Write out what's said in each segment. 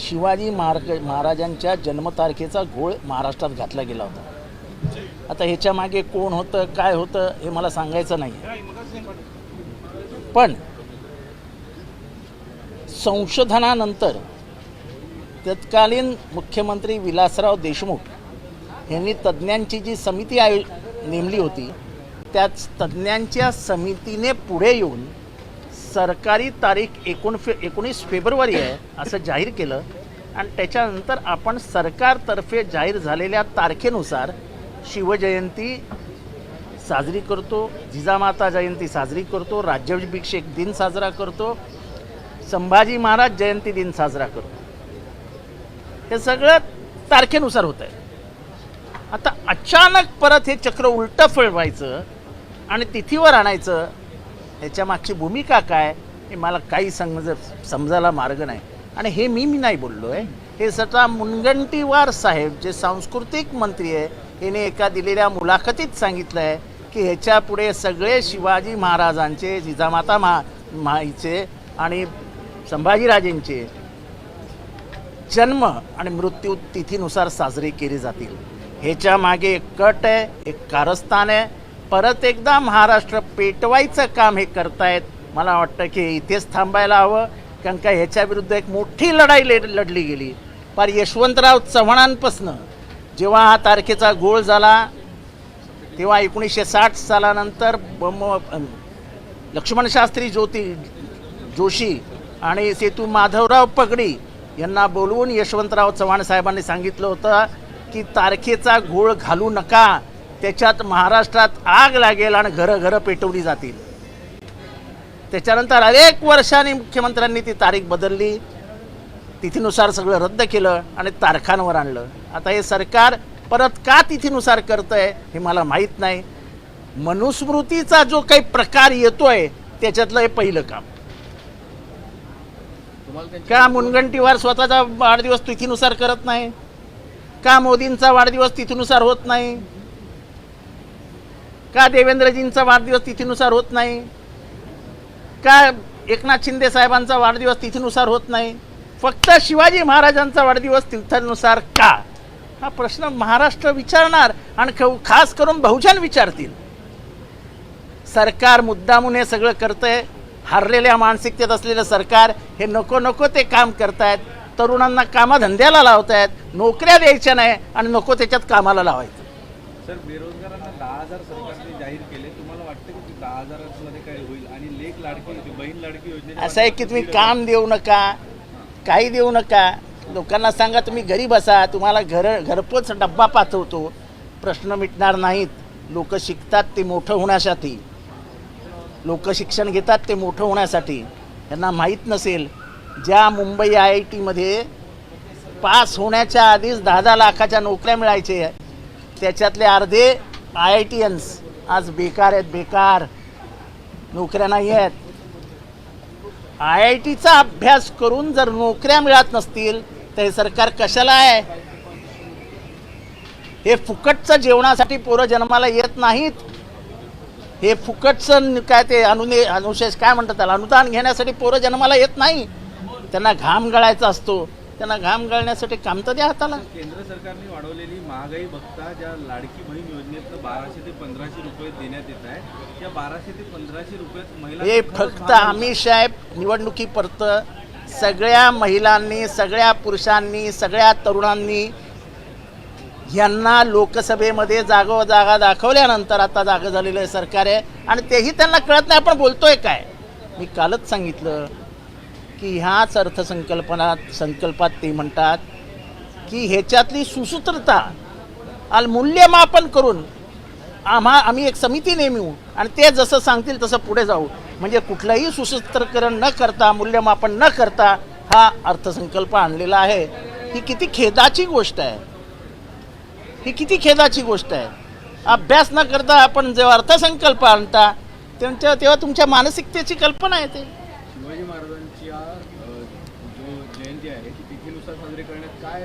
शिवाजी महाराज महाराजांच्या जन्मतारखेचा घोळ महाराष्ट्रात घातला गेला होता. आता ह्याच्या मागे कोण होतं काय होतं हे मला सांगायचं नाही पण संशोधनानंतर तत्कालीन मुख्यमंत्री विलासराव देशमुख यांनी तज्ज्ञांची जी समिती आयो नेमली होती त्याच तज्ज्ञांच्या समितीने पुढे येऊन सरकारी तारीख एकोण फे एकोणीस फेब्रुवारी आहे असं जाहीर केलं. आणि त्याच्यानंतर आपण सरकारतर्फे जाहीर झालेल्या तारखेनुसार शिवजयंती साजरी करतो जिजामाता जयंती साजरी करतो राज्याभिषेक दिन साजरा करतो संभाजी महाराज जयंती दिन साजरा करतो. हे सगळं तारखेनुसार होत आहे आता अचानक परत हे चक्र उलटं फळवायचं आणि तिथीवर आणायचं ह्याच्या मागची भूमिका काय हे मला काही समज समजायला मार्ग नाही. आणि हे मी मी नाही बोललो आहे हे स्वतः मुनगंटीवार साहेब जे सांस्कृतिक मंत्री आहे याने एका दिलेल्या मुलाखतीत सांगितलं आहे की ह्याच्या पुढे सगळे शिवाजी महाराजांचे जिजामाता महा माईचे आणि संभाजीराजेंचे जन्म आणि मृत्यू तिथीनुसार साजरे केले जातील. ह्याच्या मागे एक कट आहे एक कारस्थान आहे परत एकदा महाराष्ट्र पेटवायचं काम हे करतायत. मला वाटतं की इथेच थांबायला हवं कारण का ह्याच्या विरुद्ध एक मोठी लढाई लढ लढली गेली. पार यशवंतराव चव्हाणांपासनं जेव्हा हा तारखेचा गोळ झाला तेव्हा एकोणीसशे साठ सालानंतर बम लक्ष्मण शास्त्री ज्योती जोशी आणि सेतू माधवराव पगडी यांना बोलवून यशवंतराव चव्हाण साहेबांनी सांगितलं होतं की तारखेचा घोळ घालू नका. त्याच्यात महाराष्ट्रात आग लागेल आणि घरं घरं पेटवली जातील. त्याच्यानंतर अनेक वर्षांनी मुख्यमंत्र्यांनी ती तारीख बदलली. तिथीनुसार सगळं रद्द केलं आणि तारखांवर आणलं. आता हे सरकार परत का तिथीनुसार करतंय हे मला माहीत नाही. मनुस्मृतीचा जो काही प्रकार येतोय त्याच्यातलं हे पहिलं काम. का मुनगंटीवार स्वतःचा वाढदिवस तिथीनुसार करत नाही? का मोदींचा वाढदिवस तिथीनुसार होत नाही? का देवेंद्रजींचा वाढदिवस तिथीनुसार होत नाही? का एकनाथ शिंदे साहेबांचा वाढदिवस तिथीनुसार होत नाही? फक्त शिवाजी महाराजांचा वाढदिवस तिथीनुसार का? हा प्रश्न महाराष्ट्र विचारणार आणि ख- खास करून बहुजन विचारतील. सरकार मुद्दामून हे सगळं करतंय. हरलेल्या मानसिकतेत असलेलं सरकार हे नको नको ते काम करतायत. तरुणांना कामाधंद्याला लावतायत. नोकऱ्या द्यायच्या नाही आणि नको त्याच्यात कामाला लावायचं. सर बेरोजगारांना दहा हजार सरकारने जाहीर केले. तुम्हाला वाटतं की दहा हजारामध्ये काय होईल? आणि लेख लाडकी बहीण लाडकी योजने असं आहे की तुम्ही काम देऊ नका काही देऊ नका. लोकांना सांगा तुम्ही घरी बसा तुम्हाला घर घरपोच डब्बा पाठवतो. प्रश्न मिटणार नाहीत. लोक शिकतात ते मोठं होण्यासाठी. लोक शिक्षण घेतात ते मोठं होण्यासाठी. त्यांना माहीत नसेल ज्या मुंबई आय आय टीमध्ये पास होण्याच्या आधीच दहा दहा लाखाच्या नोकऱ्या मिळायचे त्याच्यातले अर्धे आय आय टीयन्स आज बेकार आहेत बेकार. नोकऱ्या नाही आहेत. आय आय टीचा अभ्यास करून जर नोकऱ्या मिळत नसतील तर हे सरकार कशाला आहे? हे फुकटचं जेवणासाठी पोरं जन्माला येत नाहीत. हे फुकटचं काय ते अनुने अनुशेष काय म्हणतात त्याला अनुदान घेण्यासाठी पोरं जन्माला येत नाही. त्यांना घाम गळायचा असतो. त्यांना घाम गळण्यासाठी काम तर द्या हाताला. केंद्र सरकारने वाढवलेली महागाई बघता ज्या लाडकी बहीण योजनेतनं बाराशे ते पंधराशे रुपये देण्यात येत आहे त्या बाराशे ते पंधराशे रुपयात महिला हे फक्त आम्ही साहेब निवडणुकीपर्यंत सगळ्या महिलांनी सगळ्या पुरुषांनी सगळ्या तरुणांनी यांना लोकसभेमध्ये जागो जागा दाखवल्यानंतर आता जागा झालेलं आहे सरकार आहे. आणि तेही त्यांना कळत नाही आपण बोलतोय काय? मी कालच सांगितलं की ह्याच अर्थसंकल्पनात संकल्पात ते म्हणतात की ह्याच्यातली सुसूत्रता आणि मूल्यमापन करून आम्हा आम्ही एक समिती नेमू आणि ते जसं सांगतील तसं पुढे जाऊ. म्हणजे कुठलंही सुसूत्रकरण न करता मूल्यमापन न करता हा अर्थसंकल्प आणलेला आहे. ही किती खेदाची गोष्ट आहे. ही किती खेदाची गोष्ट आहे. अभ्यास न करता आपण जेव्हा अर्थसंकल्प आणता त्यांच्या तेव्हा तुमच्या मानसिकतेची कल्पना येते शिवाजी महाराजांची आ, अ, जो जयंती आहे ती तिथीनुसार साजरी करण्यात काय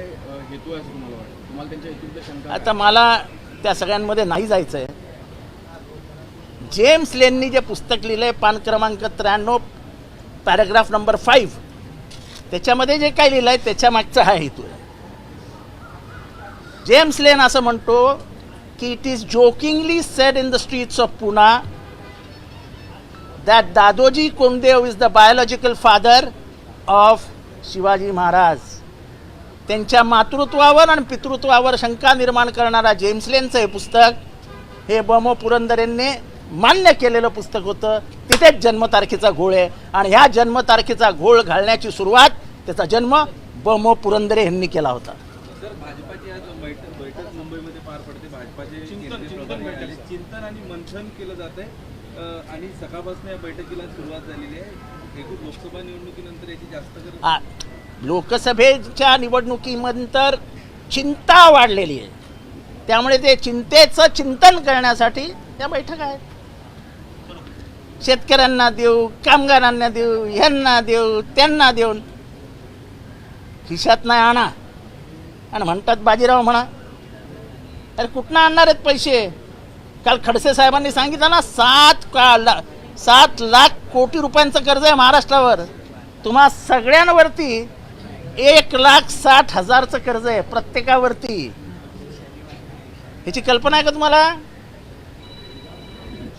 आहे असं तुम्हाला वाटतं? तुम्हाला त्यांच्या हेतूबद्दल शंका आता मला त्या सगळ्यांमध्ये नाही जायचं आहे जेम्स लेननी जे पुस्तक लिहिलं आहे पान क्रमांक त्र्याण्णव पॅराग्राफ नंबर फाईव्ह त्याच्यामध्ये जे काय लिहिलं आहे त्याच्या मागचा हा हेतू आहे. जेम्स लेन असं म्हणतो की it is jokingly said in the streets of Poona that Dadoji Konddev is the biological father of Shivaji Maharaj त्यांच्या मातृत्वावर आणि पितृत्वावर शंका निर्माण करणारा जेम्स लेनचं हे पुस्तक हे ब म पुरंदर यांनी मान्य केलेलं पुस्तक होतं. तिथेच जन्मतारखेचा घोळ आहे. आणि ह्या जन्मतारखेचा घोळ घालण्याची सुरुवात त्याचा जन्म ब म पुरंदरे यांनी केला होता. सर भाजपाची आज बैठक बैठक मुंबईमध्ये पार पडते. भाजपाचे केंद्रीय प्रभारी आले. चिंतन आणि मंथन केलं जात आहे. आणि सकाळपासून या बैठकीला सुरुवात झालेली आहे. एकूण लोकसभा निवडणुकीनंतर याची जास्त लोकसभेच्या निवडणुकीनंतर चिंता वाढलेली आहे. त्यामुळे ते चिंतेचं चिंतन करण्यासाठी त्या बैठका आहेत. शेतकऱ्यांना देऊ कामगारांना देऊ ह्यांना देऊ त्यांना देऊन खिशात नाही आणा. आणि म्हणतात बाजीराव म्हणा अरे कुठनं आणणार आहेत पैसे? काल खडसे साहेबांनी सांगितलं ना सात का ला- सात लाख कोटी रुपयांचं कर्ज आहे महाराष्ट्रावर. तुम्हा सगळ्यांवरती एक लाख साठ हजारचं कर्ज आहे प्रत्येकावरती. ह्याची कल्पना आहे का तुम्हाला?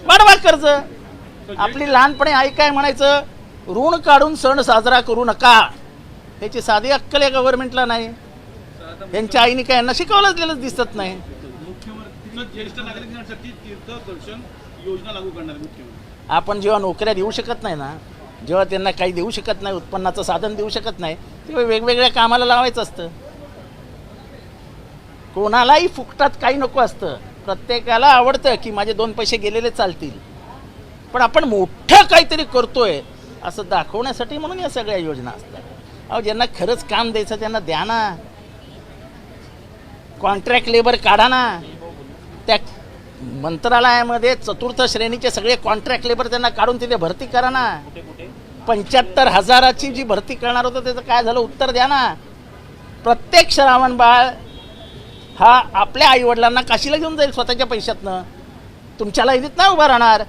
वाढवा कर्ज. आपली लहानपणी आई काय म्हणायचं? ऋण काढून सण साजरा करू नका. ह्याची साधी अक्कल या गव्हर्नमेंटला नाही. यांच्या आईने काय यांना शिकवलं गेलं दिसत नाही. आपण जेव्हा नोकऱ्या देऊ शकत नाही ना जेव्हा त्यांना काही देऊ शकत नाही उत्पन्नाचं साधन देऊ शकत नाही तेव्हा वेगवेगळ्या कामाला लावायचं असतं. कोणालाही फुकटात काही नको असतं. प्रत्येकाला आवडतं की माझे दोन पैसे गेलेले चालतील. पण आपण मोठं काहीतरी करतोय असं दाखवण्यासाठी म्हणून या सगळ्या योजना असतात. अहो ज्यांना खरंच काम द्यायचं त्यांना द्या ना. कॉन्ट्रॅक्ट लेबर काढा ना. त्या मंत्रालयामध्ये चतुर्थ श्रेणीचे सगळे कॉन्ट्रॅक्ट लेबर त्यांना काढून तिथे भरती करा ना. पंच्याहत्तर हजाराची जी भरती करणार होतं त्याचं काय झालं? उत्तर द्या ना. प्रत्येक श्रावण बाळ हा आपल्या आईवडिलांना काशीला घेऊन जाईल स्वतःच्या पैशातनं. तुमच्या लाईनीत नाही उभा राहणार.